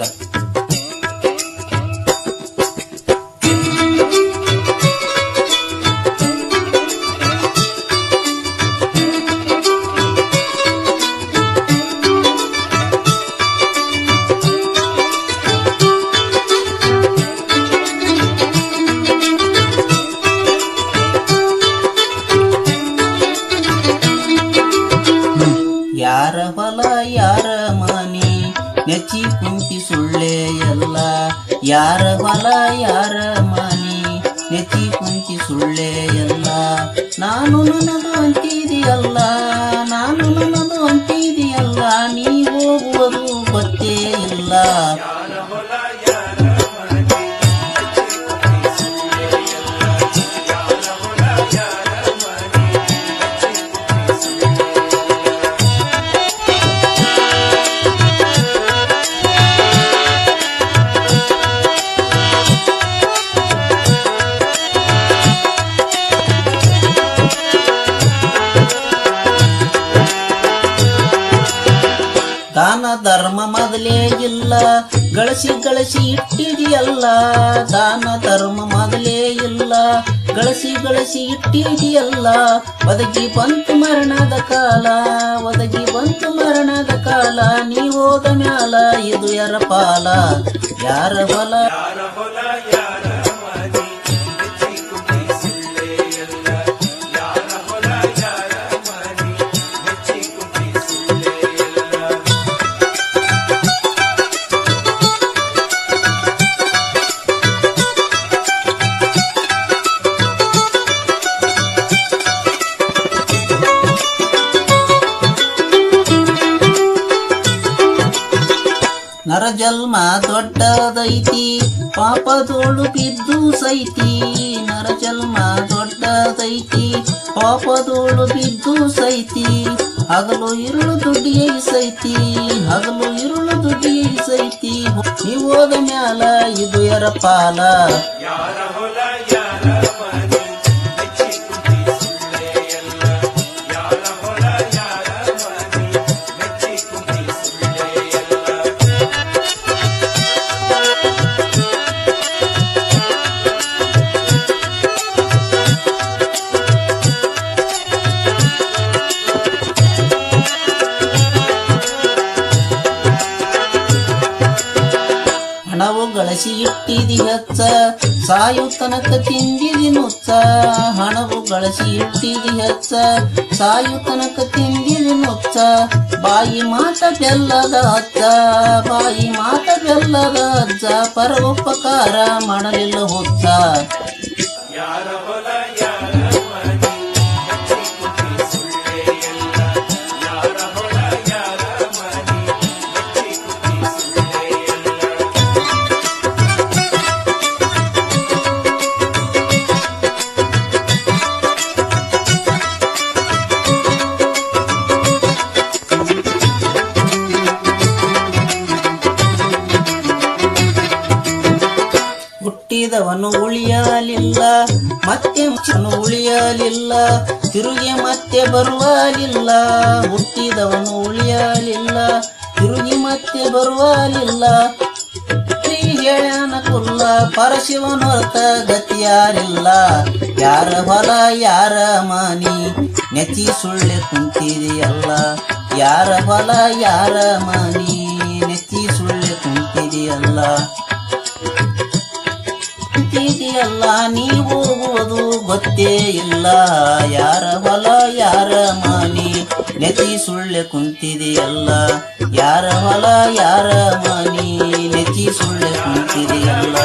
Bye. ನೆಚ್ಚಿ ಕುಂತಿ ಸುಳ್ಳೆ ಎಲ್ಲ ಯಾರ ಹೊಲ, ಯಾರ ಮನಿ ನೆಚ್ಚಿ ಕುಂತಿ ಸುಳ್ಳೆ ಎಲ್ಲ ನಾನು ನನ್ನದು ಅಂತಿದೆಯಲ್ಲ, ನಾನು ನನ್ನದು ಅಂತಿದೆಯಲ್ಲ. ನೀ ಹೋಗುವುದು ಗೊತ್ತೇ ಇಲ್ಲ. ಧರ್ಮ ಮೊದಲೇ ಇಲ್ಲ. ಗಳಿಸಿ ಗಳಿಸಿ ಇಟ್ಟಿದೆಯಲ್ಲ, ದಾನ ಧರ್ಮ ಮೊದಲೇ ಇಲ್ಲ. ಗಳಿಸಿ ಗಳಿಸಿ ಇಟ್ಟಿದೆಯಲ್ಲ, ಒದಗಿ ಬಂತು ಮರಣದ ಕಾಲ, ಒದಗಿ ಬಂತು ಮರಣದ ಕಾಲ, ನೀ ಹೋದ ಮ್ಯಾಲ ಇದು ಯಾರ ಪಾಲ? ಯಾರ ಹೊಲ ನರಜನ್ಮ ದೊಡ್ಡದೈತಿ ಪಾಪದೋಳು ಬಿದ್ದು ಸೈತಿ. ನರಜನ್ಮ ದೊಡ್ಡದೈತಿ ಪಾಪದೋಳು ಬಿದ್ದು ಸೈತಿ. ಹಗಲು ಇರುಳು ದುಡ್ಡಿ ಸೈತಿ, ಹಗಲು ಇರುಳು ದುಡ್ಡಿ ಸೈತಿ. ನೀವು ಹೋದ ಮ್ಯಾಲ ಇದು ಎರ ಪಾಲ? ಗಳಿಸಿ ಇಟ್ಟಿದಿ ಹಚ್ಚ ಸಾಯು ತನಕ ತಿಂದಿದಿ ನುಚ್ಚ ಹಣವು ಗಳಸಿ ಇಟ್ಟಿದಿ ಹಚ್ಚ ಸಾಯು ತನಕ ತಿಂದಿದಿ ನುಚ್ಚ ಬಾಯಿ ಮಾತ ಬೆಲ್ಲದ ಅಜ್ಜ ಬಾಯಿ ಮಾತ ಬೆಲ್ಲದ ಅಜ್ಜ ಪರೋಪಕಾರ ಮಾಡಲಿಲ್ಲ ಹುಚ್ಚ ಹುಟ್ಟಿದವನು ಉಳಿಯಲಿಲ್ಲ, ಮತ್ತೆ ಮುಚ್ಚನು ಉಳಿಯಲಿಲ್ಲ, ತಿರುಗಿ ಮತ್ತೆ ಬರುವಲಿಲ್ಲ ಹುಟ್ಟಿದವನು ಉಳಿಯಲಿಲ್ಲ, ತಿರುಗಿ ಮತ್ತೆ ಬರುವಲಿಲ್ಲ. ಕುಲ್ಲ ಪರಶಿವನ ಹೊರತ ಗತಿಯಾರಿಲ್ಲ. ಯಾರ ಹೊಲ ಯಾರ ಮನಿ ನೆತ್ತಿ ಸುಳ್ಳೆ ಕುಂತಿದೆಯಲ್ಲ. ಯಾರ ಹೊಲ ಯಾರ ಮನಿ ನೆತ್ತಿ ಸುಳ್ಳೆ ಕುಂತಿದೆಯಲ್ಲ. ಎಲ್ಲ ನೀವು ಓದು, ಗೊತ್ತೇ ಇಲ್ಲ. ಯಾರ ಹೊಲ ಯಾರ ಮನಿ? ನೆತಿ ಸುಳ್ಳೆ ಕುಂತಿದೆಯಲ್ಲ. ಯಾರ ಹೊಲ ಯಾರ ಮನಿ? ನೆತಿ ಸುಳ್ಳೆ ಕುಂತಿದೆಯಲ್ಲ.